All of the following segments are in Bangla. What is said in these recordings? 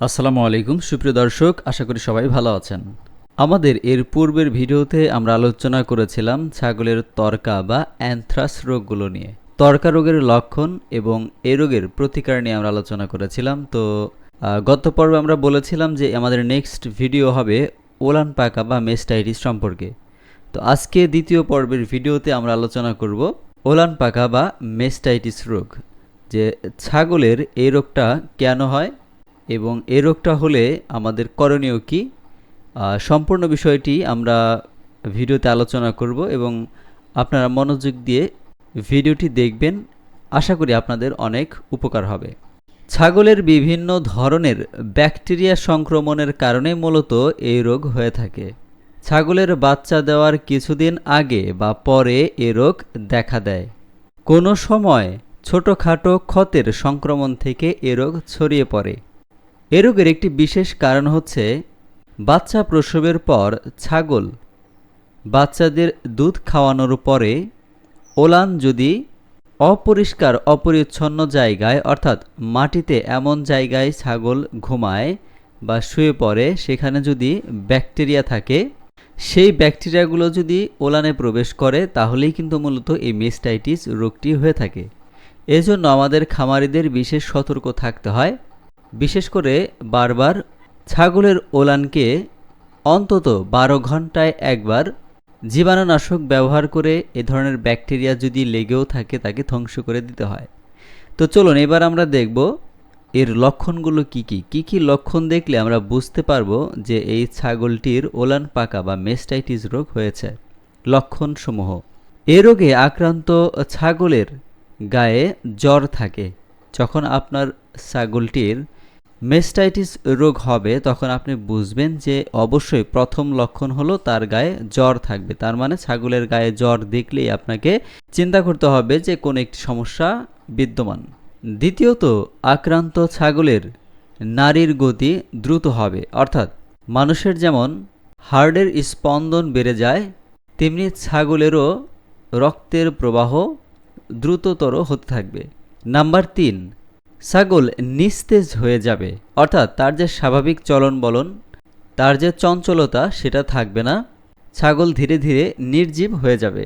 আসসালামু আলাইকুম, সুপ্রিয় দর্শক, আশা করি সবাই ভালো আছেন। আমাদের এর পূর্বের ভিডিওতে আমরা আলোচনা করেছিলাম ছাগলের তর্কা বা অ্যানথ্রাস রোগগুলো নিয়ে। তর্কা রোগের লক্ষণ এবং এ রোগের প্রতিকার নিয়ে আমরা আলোচনা করেছিলাম। তো গত পর্বে আমরা বলেছিলাম যে আমাদের নেক্সট ভিডিও হবে ওলান পাকা বা মেস্টাইটিস সম্পর্কে। তো, আজকে দ্বিতীয় পর্বের ভিডিওতে আমরা আলোচনা করব ওলান পাকা বা মেস্টাইটিস রোগ, যে ছাগলের এই রোগটা কেন হয় এবং এই রোগটা হলে আমাদের করণীয় কি? সম্পূর্ণ বিষয়টি আমরা ভিডিওতে আলোচনা করব এবং আপনারা মনোযোগ দিয়ে ভিডিওটি দেখবেন। আশা করি আপনাদের অনেক উপকার হবে। ছাগলের বিভিন্ন ধরনের ব্যাকটেরিয়া সংক্রমণের কারণে মূলত এই রোগ হয়ে থাকে। ছাগলের বাচ্চা দেওয়ার কিছুদিন আগে বা পরে এ রোগ দেখা দেয়। কোনো সময় ছোটোখাটো ক্ষতের সংক্রমণ থেকে এ রোগ ছড়িয়ে পড়ে। এ রোগের একটি বিশেষ কারণ হচ্ছে বাচ্চা প্রসবের পর ছাগল বাচ্চাদের দুধ খাওয়ানোর পরে ওলান যদি অপরিষ্কার, অপরিচ্ছন্ন জায়গায়, অর্থাৎ মাটিতে এমন জায়গায় ছাগল ঘুমায় বা শুয়ে পড়ে, সেখানে যদি ব্যাকটেরিয়া থাকে, সেই ব্যাকটেরিয়াগুলো যদি ওলানে প্রবেশ করে, তাহলেই কিন্তু মূলত এই মেস্টাইটিস রোগটি হয়ে থাকে। এজন্য আমাদের খামারিদের বিশেষ সতর্ক থাকতে হয়। বিশেষ করে বারবার ছাগলের ওলানকে অন্তত বারো ঘন্টায় একবার জীবাণুনাশক ব্যবহার করে এ ধরনের ব্যাকটেরিয়া যদি লেগেও থাকে তাকে ধ্বংস করে দিতে হয়। তো চলুন এবার আমরা দেখব এর লক্ষণগুলো কি কি। কি কি লক্ষণ দেখলে আমরা বুঝতে পারব যে এই ছাগলটির ওলান পাকা বা মেস্টাইটিস রোগ হয়েছে। লক্ষণসমূহ। এ রোগে আক্রান্ত ছাগলের গায়ে জ্বর থাকে। যখন আপনার ছাগলটির মেস্টাইটিস রোগ হবে, তখন আপনি বুঝবেন যে অবশ্যই প্রথম লক্ষণ হলো তার গায়ে জ্বর থাকবে। তার মানে ছাগলের গায়ে জ্বর দেখলেই আপনাকে চিন্তা করতে হবে যে কোনো একটি সমস্যা বিদ্যমান। দ্বিতীয়ত, আক্রান্ত ছাগলের নারীর গতি দ্রুত হবে। অর্থাৎ মানুষের যেমন হার্টের স্পন্দন বেড়ে যায়, তেমনি ছাগলেরও রক্তের প্রবাহ দ্রুততর হতে থাকবে। নাম্বার তিন ছাগল নিস্তেজ হয়ে যাবে, অর্থাৎ তার যে স্বাভাবিক চলন বলন তার যে চঞ্চলতা, সেটা থাকবে না। ছাগল ধীরে ধীরে নির্জীব হয়ে যাবে।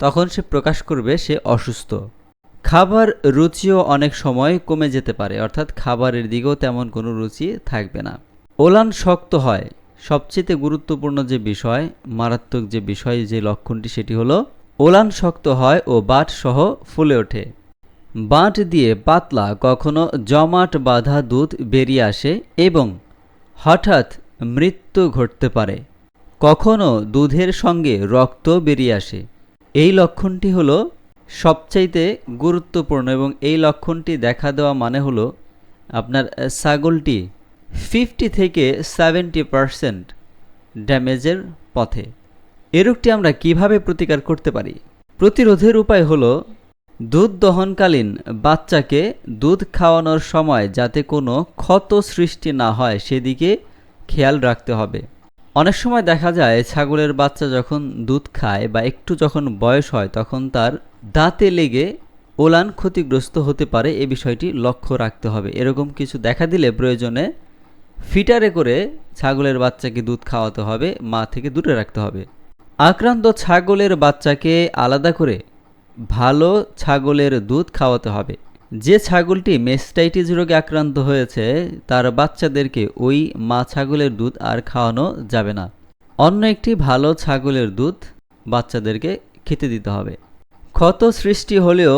তখন সে প্রকাশ করবে সে অসুস্থ। খাবার রুচিও অনেক সময় কমে যেতে পারে, অর্থাৎ খাবারের দিকেও তেমন কোনো রুচি থাকবে না। ওলান শক্ত হয়। সবচেয়ে গুরুত্বপূর্ণ যে বিষয়, মারাত্মক যে বিষয়, যে লক্ষণটি, সেটি হলো, ওলান শক্ত হয় ও বাট সহ ফুলে ওঠে। বাঁট দিয়ে পাতলা কখনো জমাট বাঁধা দুধ বেরিয়ে আসে এবং হঠাৎ মৃত্যু ঘটতে পারে। কখনো দুধের সঙ্গে রক্ত বেরিয়ে আসে। এই লক্ষণটি হলো সবচাইতে গুরুত্বপূর্ণ এবং এই লক্ষণটি দেখা দেওয়া মানে হলো আপনার ছাগলটি ফিফটি থেকে সেভেন্টি পারসেন্ট ড্যামেজের পথে। এ আমরা কীভাবে প্রতিকার করতে পারি? প্রতিরোধের উপায় হলো দুধ দহনকালীন বাচ্চাকে দুধ খাওয়ানোর সময় যাতে কোনো ক্ষত সৃষ্টি না হয় সেদিকে খেয়াল রাখতে হবে। অনেক সময় দেখা যায় ছাগলের বাচ্চা যখন দুধ খায় বা একটু যখন বয়স হয় তখন তার দাঁতে লেগে ওলান ক্ষতিগ্রস্ত হতে পারে এ বিষয়টি লক্ষ্য রাখতে হবে। এরকম কিছু দেখা দিলে প্রয়োজনে ফিটারে করে ছাগলের বাচ্চাকে দুধ খাওয়াতে হবে, মা থেকে দূরে রাখতে হবে। আক্রান্ত ছাগলের বাচ্চাকে আলাদা করে ভালো ছাগলের দুধ খাওয়াতে হবে। যে ছাগলটি মেস্টাইটিস রোগে আক্রান্ত হয়েছে, তার বাচ্চাদেরকে ওই মা ছাগলের দুধ আর খাওয়ানো যাবে না। অন্য একটি ভালো ছাগলের দুধ বাচ্চাদেরকে খেতে দিতে হবে। ক্ষত সৃষ্টি হলেও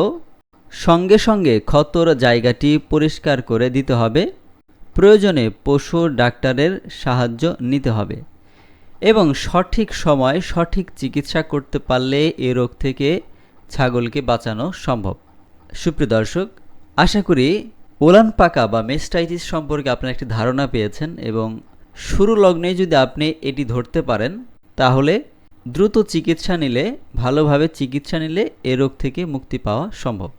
সঙ্গে সঙ্গে ক্ষতর জায়গাটি পরিষ্কার করে দিতে হবে। প্রয়োজনে পশু ডাক্তারের সাহায্য নিতে হবে এবং সঠিক সময় সঠিক চিকিৎসা করতে পারলে এ রোগ থেকে ছাগলকে বাঁচানো সম্ভব। সুপ্রিয় দর্শক, আশা করি ওলান পাকা বা মেস্টাইটিস সম্পর্কে আপনার একটি ধারণা পেয়েছেন এবং শুরু লগ্নে যদি আপনি এটি ধরতে পারেন, তাহলে দ্রুত চিকিৎসা নিলে, ভালোভাবে চিকিৎসা নিলে এ রোগ থেকে মুক্তি পাওয়া সম্ভব।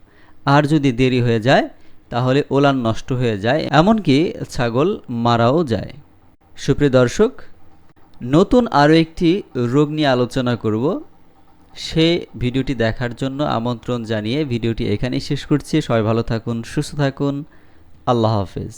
আর যদি দেরি হয়ে যায়, তাহলে ওলান নষ্ট হয়ে যায়, এমনকি ছাগল মারাও যায়। সুপ্রিয় দর্শক, নতুন আরও একটি রোগ নিয়ে আলোচনা করব। সে ভিডিওটি দেখার জন্য আমন্ত্রণ জানিয়ে ভিডিওটি এখানেই শেষ করছি। সবাই ভালো থাকুন, সুস্থ থাকুন। আল্লাহ হাফেজ।